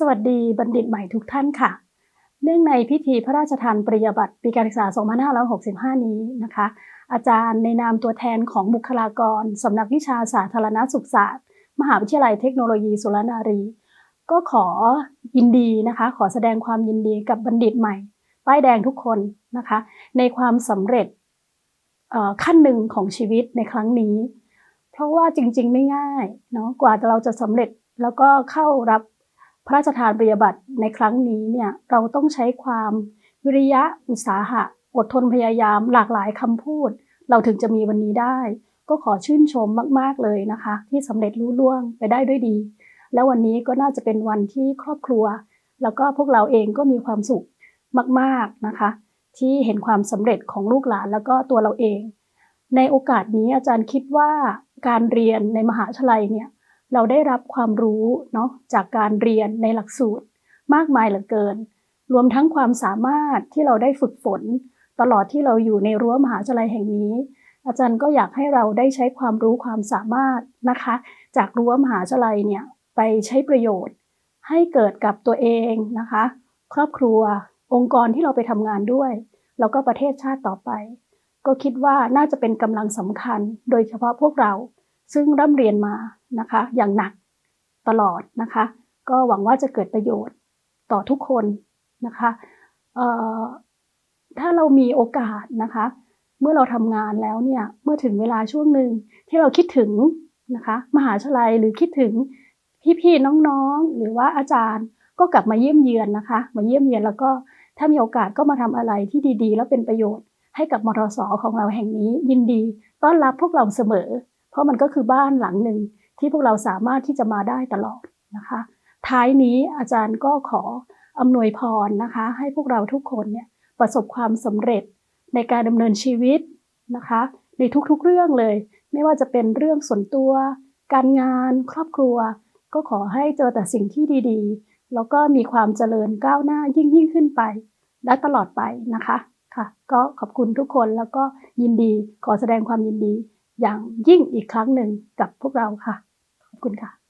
สวัสดีบัณฑิตใหม่ทุกท่านค่ะ เนื่องในพิธีพระราชทานปริญญาบัตรปีการศึกษา 2565 นี้นะคะ อาจารย์ในนามตัวแทนของบุคลากรสำนักวิชาสาธารณสุขศาสตร์ มหาวิทยาลัยเทคโนโลยีสุรนารี ก็ขอยินดีนะคะ ขอแสดงความยินดีกับบัณฑิตใหม่ ป้ายแดงทุกคนนะคะ ในความสำเร็จขั้นหนึ่งของชีวิตในครั้งนี้ เพราะว่าจริงๆไม่ง่ายเนาะกว่าเราจะสำเร็จแล้วก็เข้ารับ พระราชทานปริญญาบัตรในครั้งนี้เนี่ยเราต้องใช้ความวิริยะอุตสาหะ อดทนพยายามหลากหลายคำพูด เราถึงจะมีวันนี้ได้ ก็ขอชื่นชมมาก ๆเลยนะคะ ที่สำเร็จรุ่ล่วงไปได้ด้วยดี แล้ววันนี้ก็น่าจะเป็นวันที่ครอบครัว แล้วก็พวกเราเองก็มีความสุขมากๆนะคะ ที่เห็นความสำเร็จของลูกหลานแล้วก็ตัวเราเอง ในโอกาสนี้อาจารย์คิดว่าการเรียนในมหาวิทยาลัยเนี่ย เราได้รับความรู้เนาะจากการเรียนในหลักสูตร มากมายเหลือเกิน รวมทั้งความสามารถที่เราได้ฝึกฝน ตลอดที่เราอยู่ในรั้วมหาวิทยาลัยแห่งนี้ อาจารย์ก็อยากให้เราได้ใช้ความรู้ความสามารถนะคะ จากรั้วมหาวิทยาลัยเนี่ยไปใช้ประโยชน์ ให้เกิดกับตัวเองนะคะ ครอบครัวองค์กรที่เราไปทำงานด้วย แล้วก็ประเทศชาติต่อไป ก็คิดว่าน่าจะเป็นกำลังสำคัญ โดยเฉพาะพวกเรา ซึ่งร่ำเรียนมานะคะอย่างหนักตลอดนะคะ ก็หวังว่าจะเกิดประโยชน์ต่อทุกคนนะคะถ้าเรามีโอกาสนะคะ เมื่อเราทำงานแล้วเนี่ยเมื่อถึงเวลาช่วงหนึ่งที่เราคิดถึงนะคะมหาวิทยาลัยหรือคิดถึงพี่ๆน้องๆ หรือว่าอาจารย์ก็กลับมาเยี่ยมเยือนนะคะ มาเยี่ยมเยือนแล้วก็ถ้ามีโอกาสก็มาทำอะไรที่ดีๆ แล้วเป็นประโยชน์ให้กับมทสของเราแห่งนี้ยินดี ต้อนรับพวกเราเสมอ ราะมันก็คือบ้านหลังหนึ่งที่พวกเราสามารถที่จะมาได้ตลอดนะคะ ท้ายนี้อาจารย์ก็ขออำนวยพรนะคะ ให้พวกเราทุกคนเนี่ยประสบความสำเร็จในการดำเนินชีวิตนะคะ ในทุกๆเรื่องเลย ไม่ว่าจะเป็นเรื่องส่วนตัว การงาน ครอบครัว ก็ขอให้เจอแต่สิ่งที่ดีๆ แล้วก็มีความเจริญก้าวหน้ายิ่งยิ่งขึ้นไป และตลอดไปนะคะค่ะ ก็ขอบคุณทุกคนแล้วก็ยินดีขอแสดงความยินดี อย่างยิ่งอีกครั้งหนึ่งกับพวกเราค่ะ ขอบคุณค่ะ